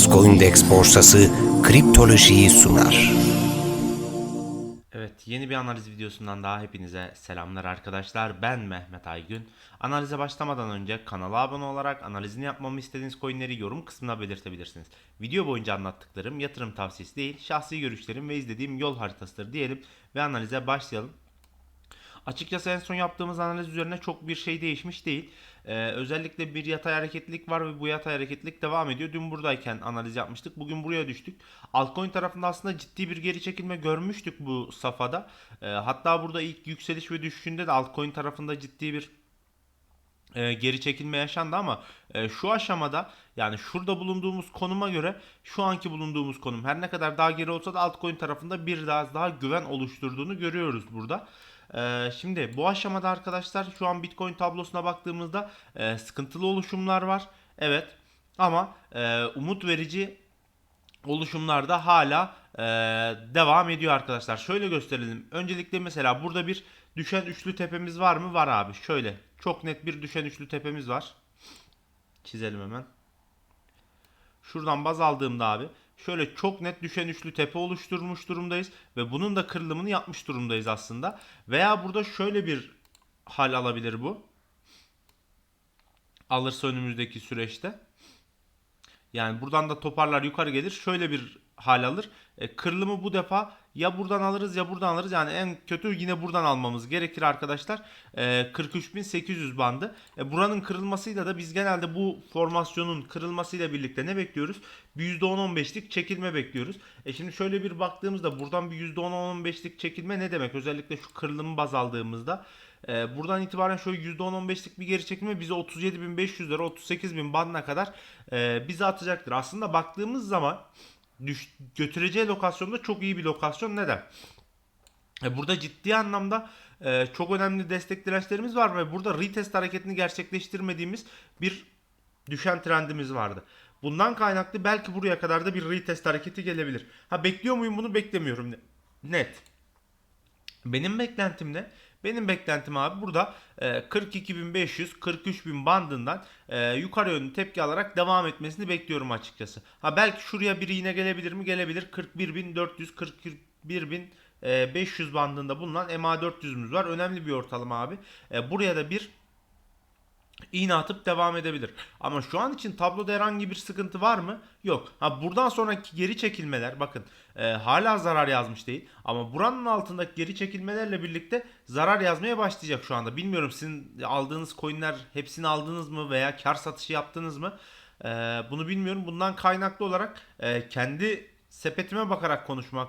Ascoindex borsası kriptolojiyi sunar. Evet, yeni bir analiz videosundan daha hepinize selamlar arkadaşlar. Ben Mehmet Aygün. Analize başlamadan önce kanala abone olarak analizini yapmamı istediğiniz coinleri yorum kısmına belirtebilirsiniz. Video boyunca anlattıklarım yatırım tavsiyesi değil, şahsi görüşlerim ve izlediğim yol haritasıdır diyelim ve analize başlayalım. Açıkçası en son yaptığımız analiz üzerine çok bir şey değişmiş değil. Ee, özellikle bir yatay hareketlilik var ve bu yatay hareketlilik devam ediyor. Dün buradayken analiz yapmıştık. Bugün buraya düştük. Altcoin tarafında aslında ciddi bir geri çekilme görmüştük bu safhada. Ee, hatta burada ilk yükseliş ve düşüşünde de altcoin tarafında ciddi bir e, geri çekilme yaşandı ama e, şu aşamada yani şurada bulunduğumuz konuma göre şu anki bulunduğumuz konum her ne kadar daha geri olsa da altcoin tarafında bir daha daha güven oluşturduğunu görüyoruz burada. E, şimdi bu aşamada arkadaşlar şu an Bitcoin tablosuna baktığımızda e, sıkıntılı oluşumlar var. Evet ama e, umut verici oluşumlar da hala e, devam ediyor arkadaşlar. Şöyle gösterelim. Öncelikle mesela burada bir düşen üçlü tepemiz var mı? Var abi. Şöyle çok net bir düşen üçlü tepemiz var. Çizelim hemen. Şuradan baz aldığımda abi şöyle çok net düşen üçlü tepe oluşturmuş durumdayız ve bunun da kırılımını yapmış durumdayız aslında. Veya burada şöyle bir hal alabilir bu. Alırsa önümüzdeki süreçte. Yani buradan da toparlar yukarı gelir. Şöyle bir hal alır. E, kırılımı bu defa ya buradan alırız ya buradan alırız. Yani en kötü yine buradan almamız gerekir arkadaşlar. E, 43.800 bandı. E, buranın kırılmasıyla da biz genelde bu formasyonun kırılmasıyla birlikte ne bekliyoruz? Bir %10-15'lik çekilme bekliyoruz. E şimdi şöyle bir baktığımızda buradan bir %10-15'lik çekilme ne demek? Özellikle şu kırılımı baz aldığımızda. Ee, buradan itibaren şöyle %10-15'lik bir geri çekilme bizi 37.500 lira 38.000 bandına kadar e, bizi atacaktır. Aslında baktığımız zaman düş, götüreceği lokasyonda çok iyi bir lokasyon. Neden? E, burada ciddi anlamda e, çok önemli destek dirençlerimiz var ve burada retest hareketini gerçekleştirmediğimiz bir düşen trendimiz vardı. Bundan kaynaklı belki buraya kadar da bir retest hareketi gelebilir. Ha bekliyor muyum bunu beklemiyorum. Net. Benim beklentim ne? Benim beklentim abi burada e, 42.500-43.000 bandından e, yukarı yönlü tepki alarak devam etmesini bekliyorum açıkçası. Ha belki şuraya bir iğne gelebilir mi? Gelebilir. 41.400-41.500 bandında bulunan MA400'ümüz var. Önemli bir ortalama abi. E, buraya da bir iğne atıp devam edebilir. Ama şu an için tabloda herhangi bir sıkıntı var mı? Yok. Ha buradan sonraki geri çekilmeler bakın e, hala zarar yazmış değil. Ama buranın altındaki geri çekilmelerle birlikte zarar yazmaya başlayacak şu anda. Bilmiyorum sizin aldığınız coinler hepsini aldınız mı veya kar satışı yaptınız mı? E, bunu bilmiyorum. Bundan kaynaklı olarak e, kendi sepetime bakarak konuşmak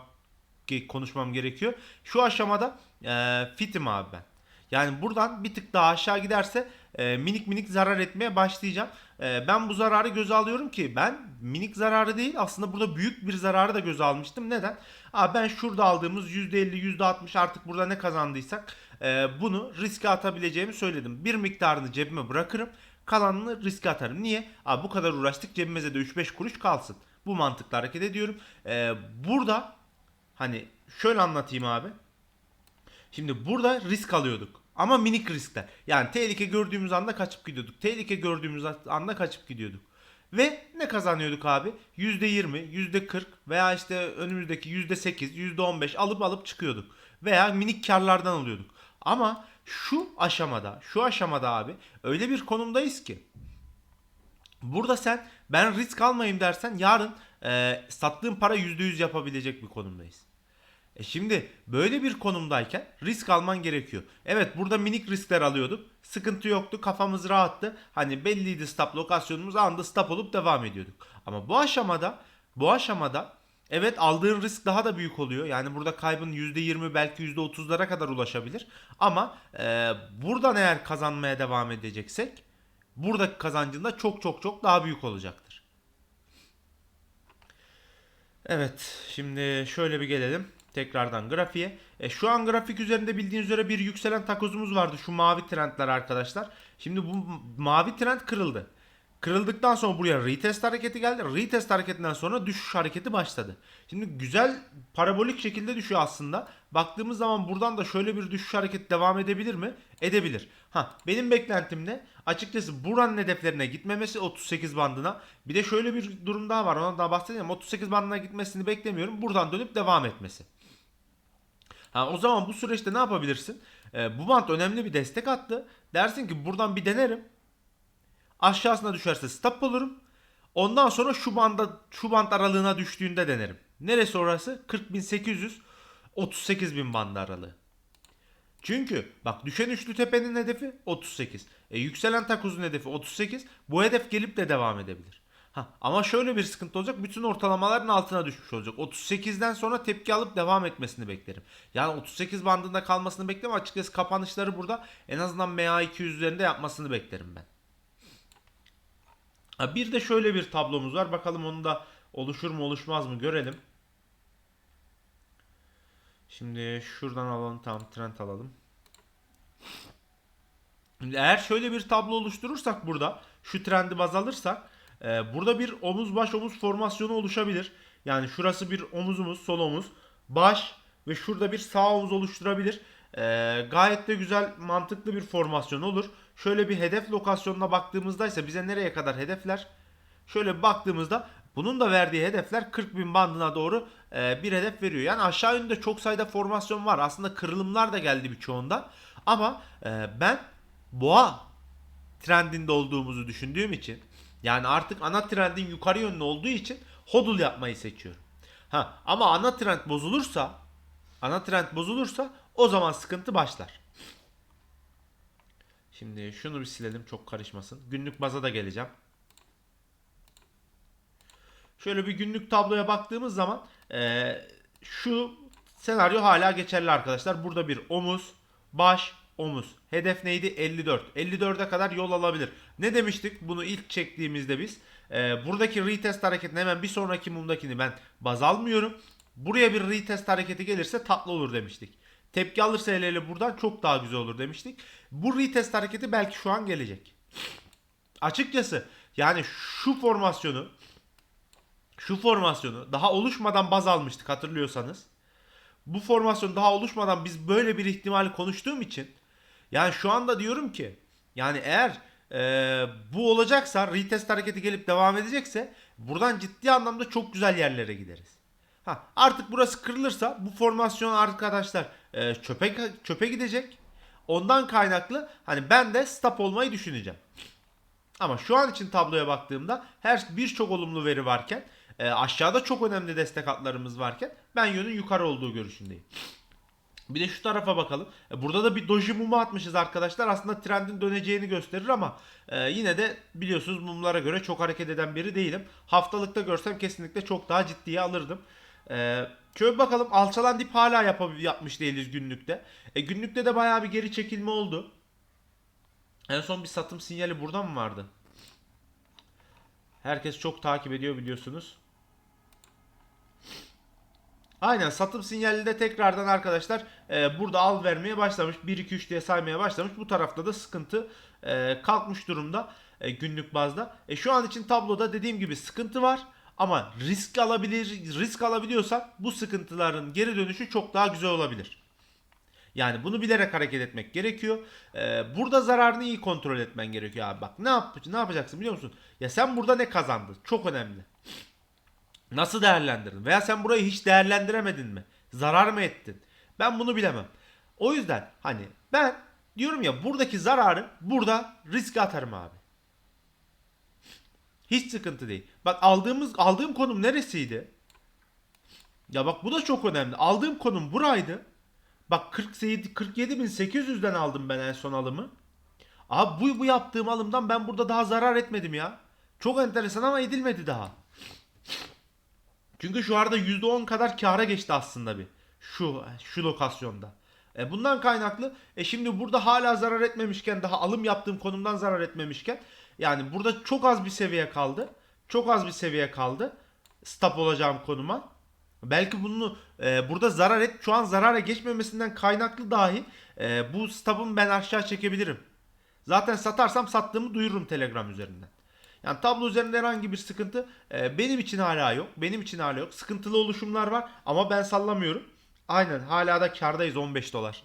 konuşmam gerekiyor. Şu aşamada e, fitim abi ben. Yani buradan bir tık daha aşağı giderse e, minik minik zarar etmeye başlayacağım. E, ben bu zararı göze alıyorum ki ben minik zararı değil aslında burada büyük bir zararı da göze almıştım. Neden? Abi ben şurada aldığımız %50 %60 artık burada ne kazandıysak e, bunu riske atabileceğimi söyledim. Bir miktarını cebime bırakırım. Kalanını riske atarım. Niye? Abi bu kadar uğraştık cebimize de 3-5 kuruş kalsın. Bu mantıkla hareket ediyorum. E, burada hani şöyle anlatayım abi. Şimdi burada risk alıyorduk. Ama minik riskler. Yani tehlike gördüğümüz anda kaçıp gidiyorduk. Tehlike gördüğümüz anda kaçıp gidiyorduk. Ve ne kazanıyorduk abi? %20, %40 veya işte önümüzdeki %8, %15 alıp alıp çıkıyorduk. Veya minik karlardan alıyorduk. Ama şu aşamada, şu aşamada abi öyle bir konumdayız ki burada sen ben risk almayayım dersen yarın e, sattığın para %100 yapabilecek bir konumdayız. E şimdi böyle bir konumdayken risk alman gerekiyor. Evet burada minik riskler alıyorduk. Sıkıntı yoktu. Kafamız rahattı. Hani belliydi stop lokasyonumuz anda stop olup devam ediyorduk. Ama bu aşamada bu aşamada evet aldığın risk daha da büyük oluyor. Yani burada kaybın %20 belki %30'lara kadar ulaşabilir. Ama e, buradan eğer kazanmaya devam edeceksek buradaki kazancın da çok çok çok daha büyük olacaktır. Evet şimdi şöyle bir gelelim. Tekrardan grafiğe. E, şu an grafik üzerinde bildiğiniz üzere bir yükselen takozumuz vardı. Şu mavi trendler arkadaşlar. Şimdi bu mavi trend kırıldı. Kırıldıktan sonra buraya retest hareketi geldi. Retest hareketinden sonra düşüş hareketi başladı. Şimdi güzel parabolik şekilde düşüyor aslında. Baktığımız zaman buradan da şöyle bir düşüş hareketi devam edebilir mi? Edebilir. Ha benim beklentim ne? Açıkçası buranın hedeflerine gitmemesi 38 bandına. Bir de şöyle bir durum daha var. Ona daha bahsedeceğim. 38 bandına gitmesini beklemiyorum. Buradan dönüp devam etmesi. Ha, o zaman bu süreçte ne yapabilirsin? Ee, bu bant önemli bir destek attı. Dersin ki buradan bir denerim. Aşağısına düşerse stop olurum. Ondan sonra şu banda şu band aralığına düştüğünde denerim. Neresi orası? 40.800 38.000 bandı aralığı. Çünkü bak düşen üçlü tepenin hedefi 38. E, yükselen takozun hedefi 38. Bu hedef gelip de devam edebilir. Ha, ama şöyle bir sıkıntı olacak. Bütün ortalamaların altına düşmüş olacak. 38'den sonra tepki alıp devam etmesini beklerim. Yani 38 bandında kalmasını beklemem. Açıkçası kapanışları burada en azından MA200 üzerinde yapmasını beklerim ben. Ha, bir de şöyle bir tablomuz var. Bakalım onu da oluşur mu oluşmaz mı görelim. Şimdi şuradan alalım. Tamam trend alalım. Eğer şöyle bir tablo oluşturursak burada şu trendi baz alırsak e, burada bir omuz baş omuz formasyonu oluşabilir. Yani şurası bir omuzumuz sol omuz baş ve şurada bir sağ omuz oluşturabilir. E, gayet de güzel mantıklı bir formasyon olur. Şöyle bir hedef lokasyonuna baktığımızda ise bize nereye kadar hedefler? Şöyle baktığımızda bunun da verdiği hedefler 40 bin bandına doğru e, bir hedef veriyor. Yani aşağı yönde çok sayıda formasyon var. Aslında kırılımlar da geldi birçoğunda. Ama e, ben boğa trendinde olduğumuzu düşündüğüm için yani artık ana trendin yukarı yönlü olduğu için hodl yapmayı seçiyorum. Ha ama ana trend bozulursa ana trend bozulursa o zaman sıkıntı başlar. Şimdi şunu bir silelim çok karışmasın. Günlük baza da geleceğim. Şöyle bir günlük tabloya baktığımız zaman eee, şu senaryo hala geçerli arkadaşlar. Burada bir omuz, baş, omuz. Hedef neydi? 54. 54'e kadar yol alabilir. Ne demiştik bunu ilk çektiğimizde biz? Eee, buradaki retest hareketini hemen bir sonraki mumdakini ben baz almıyorum. Buraya bir retest hareketi gelirse tatlı olur demiştik. Tepki alırsa hele hele buradan çok daha güzel olur demiştik. Bu retest hareketi belki şu an gelecek. Açıkçası yani şu formasyonu şu formasyonu daha oluşmadan baz almıştık hatırlıyorsanız. Bu formasyon daha oluşmadan biz böyle bir ihtimali konuştuğum için yani şu anda diyorum ki yani eğer eee, bu olacaksa retest hareketi gelip devam edecekse buradan ciddi anlamda çok güzel yerlere gideriz. Ha, artık burası kırılırsa bu formasyon arkadaşlar eee, çöpe çöpe gidecek. Ondan kaynaklı hani ben de stop olmayı düşüneceğim. Ama şu an için tabloya baktığımda her birçok olumlu veri varken e, aşağıda çok önemli destek hatlarımız varken ben yönün yukarı olduğu görüşündeyim. Bir de şu tarafa bakalım. E, burada da bir doji mumu atmışız arkadaşlar. Aslında trendin döneceğini gösterir ama e, yine de biliyorsunuz mumlara göre çok hareket eden biri değilim. Haftalıkta görsem kesinlikle çok daha ciddiye alırdım. E, şöyle bakalım alçalan dip hala yapab- yapmış değiliz günlükte. E, günlükte de bayağı bir geri çekilme oldu. En son bir satım sinyali burada mı vardı? Herkes çok takip ediyor biliyorsunuz. Aynen satım sinyali de tekrardan arkadaşlar e, burada al vermeye başlamış. 1 2 3 diye saymaya başlamış. Bu tarafta da sıkıntı e, kalkmış durumda e, günlük bazda. E, şu an için tabloda dediğim gibi sıkıntı var. Ama risk alabilir, risk alabiliyorsak bu sıkıntıların geri dönüşü çok daha güzel olabilir. Yani bunu bilerek hareket etmek gerekiyor. Ee, burada zararını iyi kontrol etmen gerekiyor abi. Bak ne yap ne yapacaksın biliyor musun? Ya sen burada ne kazandın? Çok önemli. Nasıl değerlendirdin? Veya sen burayı hiç değerlendiremedin mi? Zarar mı ettin? Ben bunu bilemem. O yüzden hani ben diyorum ya buradaki zararı burada riske atarım abi. Hiç sıkıntı değil. Bak aldığımız aldığım konum neresiydi? Ya bak bu da çok önemli. Aldığım konum buraydı. Bak 47 47.800'den aldım ben en son alımı. Abi bu bu yaptığım alımdan ben burada daha zarar etmedim ya. Çok enteresan ama edilmedi daha. Çünkü şu arada %10 kadar kâra geçti aslında bir. Şu şu lokasyonda. E bundan kaynaklı e şimdi burada hala zarar etmemişken daha alım yaptığım konumdan zarar etmemişken yani burada çok az bir seviye kaldı. Çok az bir seviye kaldı. Stop olacağım konuma. Belki bunu e, burada zarar et şu an zarara geçmemesinden kaynaklı dahi e, bu stop'umu ben aşağı çekebilirim. Zaten satarsam sattığımı duyururum Telegram üzerinden. Yani tablo üzerinde herhangi bir sıkıntı e, benim için hala yok. Benim için hala yok. Sıkıntılı oluşumlar var ama ben sallamıyorum. Aynen hala da kardayız 15 dolar.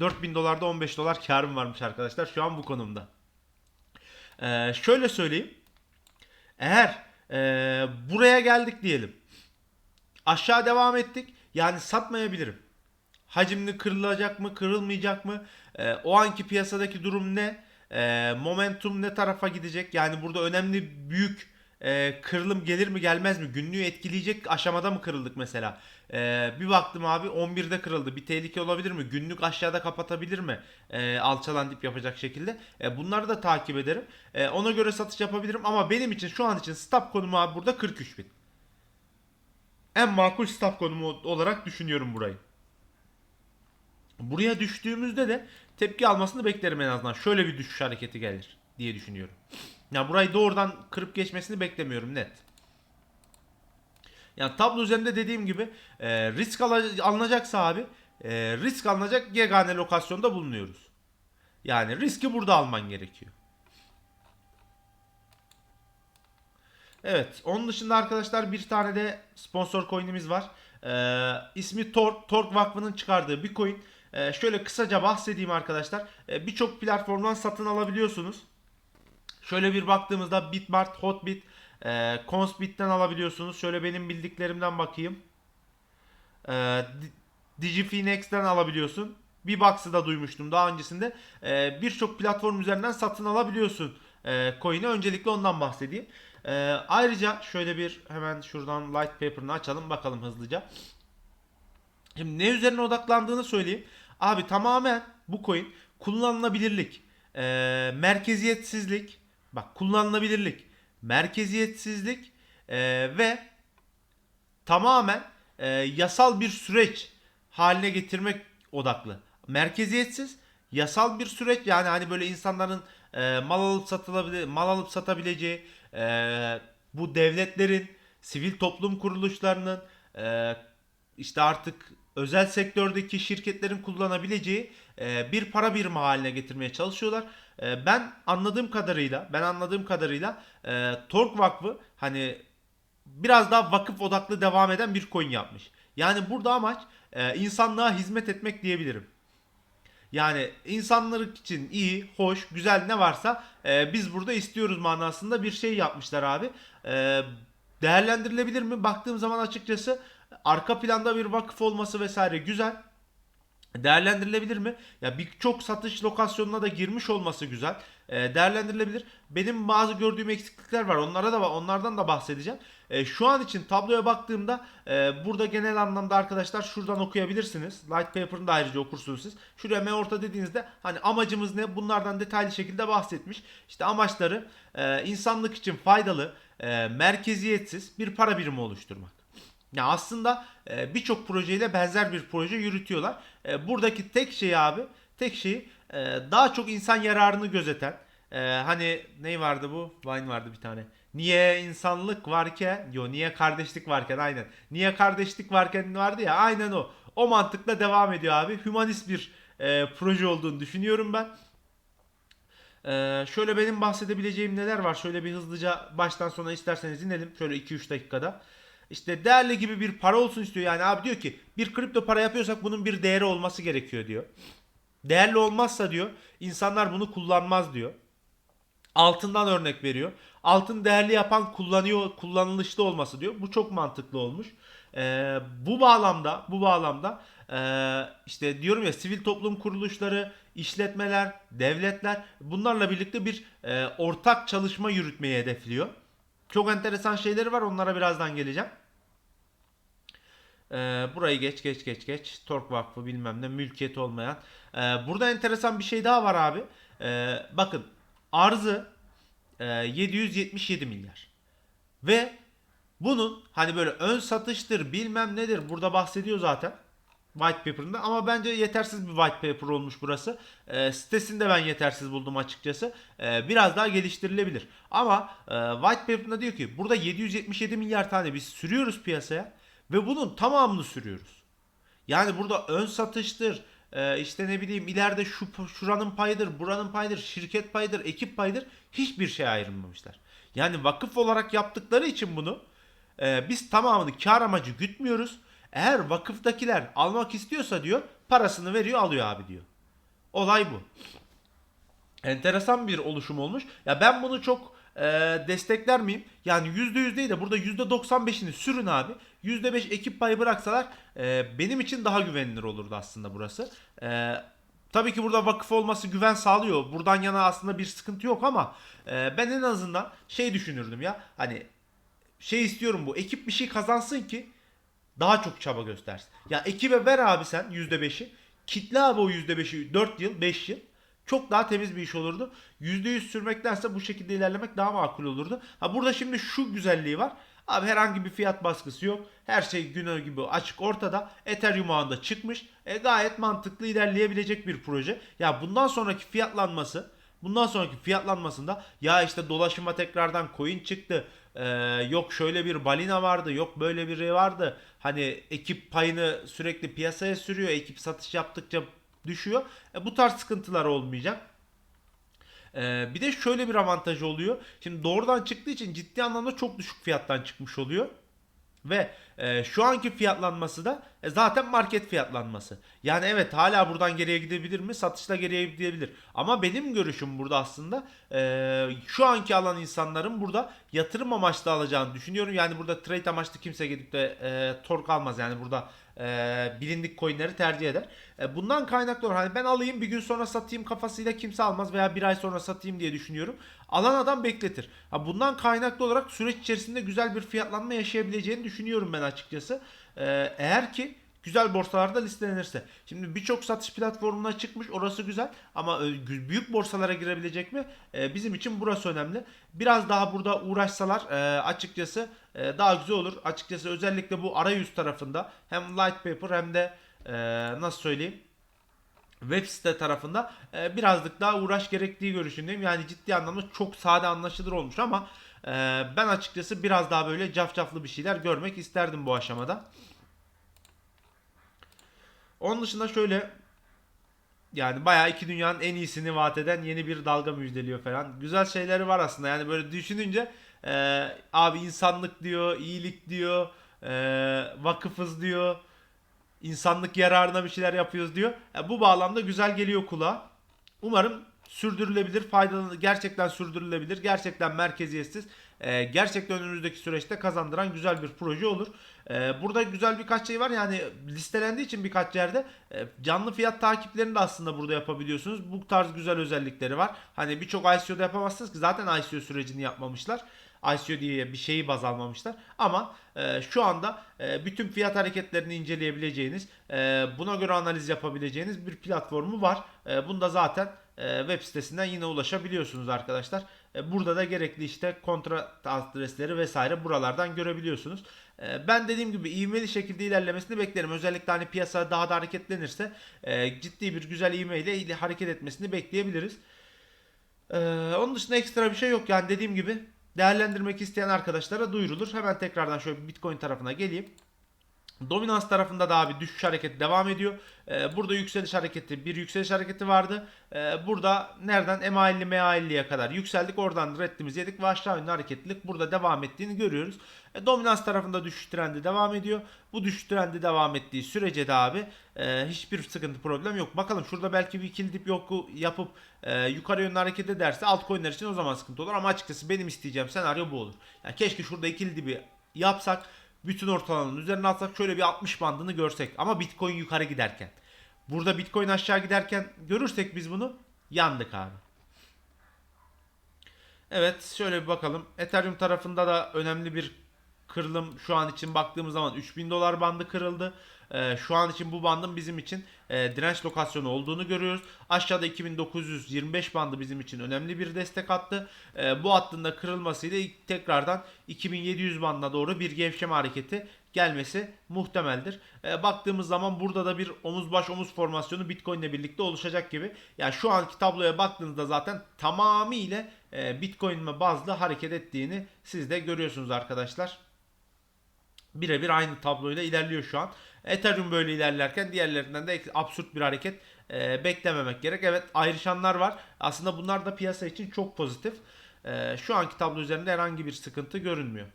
4000 dolarda 15 dolar karım varmış arkadaşlar şu an bu konumda. Ee, şöyle söyleyeyim. Eğer ee, buraya geldik diyelim. Aşağı devam ettik. Yani satmayabilirim. Hacimli kırılacak mı, kırılmayacak mı? Ee, o anki piyasadaki durum ne? Ee, momentum ne tarafa gidecek? Yani burada önemli büyük e, kırılım gelir mi gelmez mi? Günlüğü etkileyecek aşamada mı kırıldık mesela? Ee, bir baktım abi 11'de kırıldı. Bir tehlike olabilir mi? Günlük aşağıda kapatabilir mi? Ee, alçalan dip yapacak şekilde. Ee, bunları da takip ederim. Ee, ona göre satış yapabilirim ama benim için şu an için stop konumu abi burada 43 bin. En makul stop konumu olarak düşünüyorum burayı. Buraya düştüğümüzde de tepki almasını beklerim en azından. Şöyle bir düşüş hareketi gelir diye düşünüyorum. Ya burayı doğrudan kırıp geçmesini beklemiyorum net. Yani tablo üzerinde dediğim gibi e, risk alınacaksa abi e, risk alınacak yegane lokasyonda bulunuyoruz. Yani riski burada alman gerekiyor. Evet. Onun dışında arkadaşlar bir tane de sponsor coin'imiz var. Ee, ismi Tork. Tork Vakfı'nın çıkardığı bir coin. Ee, şöyle kısaca bahsedeyim arkadaşlar. Ee, Birçok platformdan satın alabiliyorsunuz. Şöyle bir baktığımızda Bitmart, Hotbit, e, Consbit'ten alabiliyorsunuz. Şöyle benim bildiklerimden bakayım. E, Di- Digiphinex'ten alabiliyorsun. Bir da duymuştum daha öncesinde. E, Birçok platform üzerinden satın alabiliyorsun e, coin'i. Öncelikle ondan bahsedeyim. E, ayrıca şöyle bir hemen şuradan light paper'ını açalım bakalım hızlıca. Şimdi ne üzerine odaklandığını söyleyeyim. Abi tamamen bu coin kullanılabilirlik, e, merkeziyetsizlik, bak kullanılabilirlik, merkeziyetsizlik e, ve tamamen e, yasal bir süreç haline getirmek odaklı. Merkeziyetsiz, yasal bir süreç yani hani böyle insanların e, mal alıp satılabilir, mal alıp satabileceği, e, bu devletlerin, sivil toplum kuruluşlarının, e, işte artık özel sektördeki şirketlerin kullanabileceği e, bir para birimi haline getirmeye çalışıyorlar. E, ben anladığım kadarıyla, ben anladığım kadarıyla e, Tork Vakfı hani biraz daha vakıf odaklı devam eden bir coin yapmış. Yani burada amaç insanlığa hizmet etmek diyebilirim. Yani insanlık için iyi, hoş, güzel ne varsa e, biz burada istiyoruz manasında bir şey yapmışlar abi. E, değerlendirilebilir mi? Baktığım zaman açıkçası arka planda bir vakıf olması vesaire güzel. Değerlendirilebilir mi? Ya birçok satış lokasyonuna da girmiş olması güzel. E, değerlendirilebilir. Benim bazı gördüğüm eksiklikler var. Onlara da onlardan da bahsedeceğim. E, şu an için tabloya baktığımda e, burada genel anlamda arkadaşlar şuradan okuyabilirsiniz. Light paper'ını da ayrıca okursunuz siz. Şuraya M orta dediğinizde hani amacımız ne? Bunlardan detaylı şekilde bahsetmiş. İşte amaçları e, insanlık için faydalı, e, merkeziyetsiz bir para birimi oluşturmak. Ya aslında e, birçok projeyle benzer bir proje yürütüyorlar. E, buradaki tek şey abi, tek şey e, daha çok insan yararını gözeten. e, hani ne vardı bu? Vine vardı bir tane. Niye insanlık varken, yo niye kardeşlik varken aynen. Niye kardeşlik varken vardı ya aynen o. O mantıkla devam ediyor abi. Hümanist bir e, proje olduğunu düşünüyorum ben. Ee, şöyle benim bahsedebileceğim neler var? Şöyle bir hızlıca baştan sona isterseniz inelim. Şöyle 2-3 dakikada. İşte değerli gibi bir para olsun istiyor. Yani abi diyor ki bir kripto para yapıyorsak bunun bir değeri olması gerekiyor diyor. Değerli olmazsa diyor insanlar bunu kullanmaz diyor. Altından örnek veriyor. Altın değerli yapan kullanıyor, kullanılışlı olması diyor. Bu çok mantıklı olmuş. Ee, bu bağlamda, bu bağlamda ee, işte diyorum ya sivil toplum kuruluşları, işletmeler, devletler bunlarla birlikte bir e, ortak çalışma yürütmeyi hedefliyor. Çok enteresan şeyleri var. Onlara birazdan geleceğim. Ee, burayı geç geç geç geç. Tork Vakfı bilmem ne mülkiyet olmayan. Ee, burada enteresan bir şey daha var abi. Ee, bakın arzı e, 777 milyar. Ve bunun hani böyle ön satıştır bilmem nedir burada bahsediyor zaten white paper'ında ama bence yetersiz bir white paper olmuş burası. E, sitesinde ben yetersiz buldum açıkçası. E, biraz daha geliştirilebilir. Ama e, white paper'ında diyor ki burada 777 milyar tane biz sürüyoruz piyasaya ve bunun tamamını sürüyoruz. Yani burada ön satıştır, e, işte ne bileyim ileride şu şuranın payıdır, buranın payıdır, şirket payıdır, ekip payıdır hiçbir şey ayrılmamışlar. Yani vakıf olarak yaptıkları için bunu e, biz tamamını kar amacı gütmüyoruz. Eğer vakıftakiler almak istiyorsa diyor parasını veriyor alıyor abi diyor. Olay bu enteresan bir oluşum olmuş. Ya ben bunu çok e, destekler miyim? Yani %100 değil de burada %95'ini sürün abi. %5 ekip payı bıraksalar e, benim için daha güvenilir olurdu aslında burası. E, tabii ki burada vakıf olması güven sağlıyor. Buradan yana aslında bir sıkıntı yok ama e, ben en azından şey düşünürdüm ya. Hani şey istiyorum bu. Ekip bir şey kazansın ki daha çok çaba göstersin. Ya ekibe ver abi sen %5'i. Kitle abi o %5'i 4 yıl 5 yıl. Çok daha temiz bir iş olurdu. %100 sürmektense bu şekilde ilerlemek daha makul olurdu. Ha burada şimdi şu güzelliği var. Abi herhangi bir fiyat baskısı yok. Her şey günü gibi açık ortada. Ethereum ağında çıkmış. E, gayet mantıklı ilerleyebilecek bir proje. Ya bundan sonraki fiyatlanması Bundan sonraki fiyatlanmasında ya işte dolaşıma tekrardan coin çıktı. Ee, yok şöyle bir balina vardı. Yok böyle biri vardı. Hani ekip payını sürekli piyasaya sürüyor. Ekip satış yaptıkça düşüyor. E, bu tarz sıkıntılar olmayacak. Ee, bir de şöyle bir avantajı oluyor. Şimdi doğrudan çıktığı için ciddi anlamda çok düşük fiyattan çıkmış oluyor. Ve e, şu anki fiyatlanması da e, zaten market fiyatlanması. Yani evet hala buradan geriye gidebilir mi? Satışla geriye gidebilir. Ama benim görüşüm burada aslında e, şu anki alan insanların burada yatırım amaçlı alacağını düşünüyorum. Yani burada trade amaçlı kimse gidip de e, tork almaz. Yani burada e, bilindik coinleri tercih eder. E, bundan kaynaklı olarak hani ben alayım bir gün sonra satayım kafasıyla kimse almaz veya bir ay sonra satayım diye düşünüyorum. Alan adam bekletir. Ha, bundan kaynaklı olarak süreç içerisinde güzel bir fiyatlanma yaşayabileceğini düşünüyorum ben açıkçası. E, eğer ki güzel borsalarda listelenirse. Şimdi birçok satış platformuna çıkmış orası güzel ama e, büyük borsalara girebilecek mi? E, bizim için burası önemli. Biraz daha burada uğraşsalar e, açıkçası daha güzel olur. Açıkçası özellikle bu arayüz tarafında hem light paper hem de nasıl söyleyeyim web site tarafında birazcık daha uğraş gerektiği görüşündeyim. Yani ciddi anlamda çok sade anlaşılır olmuş ama ben açıkçası biraz daha böyle cafcaflı bir şeyler görmek isterdim bu aşamada. Onun dışında şöyle yani bayağı iki dünyanın en iyisini vaat eden yeni bir dalga müjdeliyor falan. Güzel şeyleri var aslında. Yani böyle düşününce e, abi insanlık diyor, iyilik diyor, e, vakıfız diyor, insanlık yararına bir şeyler yapıyoruz diyor. E, bu bağlamda güzel geliyor kulağa. Umarım sürdürülebilir, faydalı, gerçekten sürdürülebilir, gerçekten merkeziyetsiz, e, gerçekten önümüzdeki süreçte kazandıran güzel bir proje olur. E, burada güzel birkaç şey var yani listelendiği için birkaç yerde e, canlı fiyat takiplerini de aslında burada yapabiliyorsunuz. Bu tarz güzel özellikleri var. Hani birçok ICO'da yapamazsınız ki zaten ICO sürecini yapmamışlar. ICO diye bir şeyi baz almamışlar. Ama e, şu anda e, bütün fiyat hareketlerini inceleyebileceğiniz, e, buna göre analiz yapabileceğiniz bir platformu var. E, bunda zaten e, web sitesinden yine ulaşabiliyorsunuz arkadaşlar. E, burada da gerekli işte kontrat adresleri vesaire buralardan görebiliyorsunuz. E, ben dediğim gibi ivmeli şekilde ilerlemesini beklerim. Özellikle hani piyasa daha da hareketlenirse e, ciddi bir güzel ivmeyle hareket etmesini bekleyebiliriz. Onun dışında ekstra bir şey yok. Yani dediğim gibi değerlendirmek isteyen arkadaşlara duyurulur. Hemen tekrardan şöyle Bitcoin tarafına geleyim. Dominans tarafında da abi düşüş hareketi devam ediyor. Ee, burada yükseliş hareketi, bir yükseliş hareketi vardı. Ee, burada nereden MA50 MA50'ye kadar yükseldik. Oradan reddimizi yedik ve aşağı yönlü hareketlilik burada devam ettiğini görüyoruz. E, dominans tarafında düşüş trendi devam ediyor. Bu düşüş trendi devam ettiği sürece de abi e, hiçbir sıkıntı problem yok. Bakalım şurada belki bir ikili dip yoku yapıp e, yukarı yönlü hareket ederse altcoin'ler için o zaman sıkıntı olur. Ama açıkçası benim isteyeceğim senaryo bu olur. Yani keşke şurada ikili dibi yapsak bütün ortalamanın üzerine atsak şöyle bir 60 bandını görsek. Ama Bitcoin yukarı giderken. Burada Bitcoin aşağı giderken görürsek biz bunu yandık abi. Evet şöyle bir bakalım. Ethereum tarafında da önemli bir kırılım şu an için baktığımız zaman 3000 dolar bandı kırıldı. Ee, şu an için bu bandın bizim için e, direnç lokasyonu olduğunu görüyoruz. Aşağıda 2925 bandı bizim için önemli bir destek attı. E, bu hattında kırılmasıyla tekrardan 2700 bandına doğru bir gevşeme hareketi gelmesi muhtemeldir. E, baktığımız zaman burada da bir omuz baş omuz formasyonu Bitcoin ile birlikte oluşacak gibi. Yani şu anki tabloya baktığınızda zaten tamamıyla e, Bitcoin bazlı hareket ettiğini siz de görüyorsunuz arkadaşlar. Birebir aynı tabloyla ilerliyor şu an. Ethereum böyle ilerlerken diğerlerinden de absürt bir hareket e, beklememek gerek. Evet ayrışanlar var. Aslında bunlar da piyasa için çok pozitif. E, şu anki tablo üzerinde herhangi bir sıkıntı görünmüyor.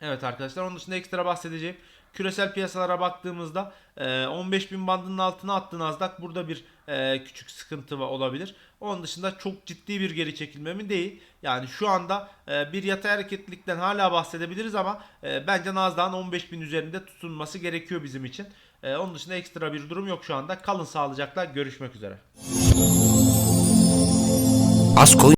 Evet arkadaşlar onun dışında ekstra bahsedeceğim. Küresel piyasalara baktığımızda e, 15.000 bandının altına attı Nasdaq. Burada bir e, küçük sıkıntı olabilir. Onun dışında çok ciddi bir geri çekilme mi değil. Yani şu anda e, bir yatay hareketlilikten hala bahsedebiliriz ama e, bence Nasdaq'ın 15.000 üzerinde tutunması gerekiyor bizim için. E, onun dışında ekstra bir durum yok şu anda. Kalın sağlıcakla görüşmek üzere. Ascoin